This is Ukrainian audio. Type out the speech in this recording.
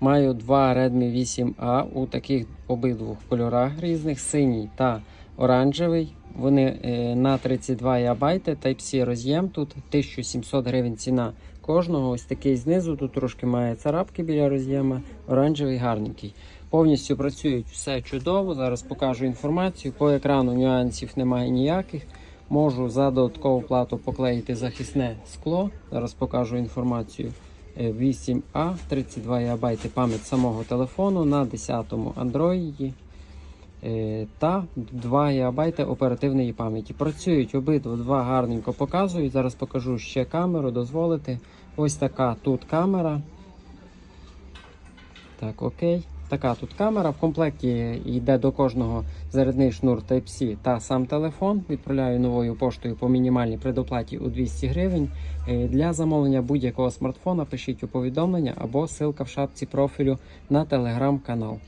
Маю два Redmi 8A у таких обидвох кольорах різних: синій та оранжевий. Вони е, на 32 ГБ Type-C роз'єм. Тут 1700 гривень ціна кожного. Ось такий знизу. Тут трошки має царапки біля роз'єма. Оранжевий гарненький. Повністю працюють все чудово. Зараз покажу інформацію. По екрану нюансів немає ніяких. Можу за додаткову плату поклеїти захисне скло. Зараз покажу інформацію. Е, 8А, 32 ГБ пам'ять самого телефону на 10-му Android е, та 2 ГБ оперативної пам'яті. Працюють обидва два гарненько показують. Зараз покажу ще камеру, дозволити. Ось така тут камера. Так, окей. Така тут камера. В комплекті йде до кожного зарядний шнур Type-C та сам телефон. Відправляю новою поштою по мінімальній предоплаті у 200 гривень. Е, Для замовлення будь-якого смартфона пишіть у повідомлення або ссылка в шапці профілю на телеграм-канал.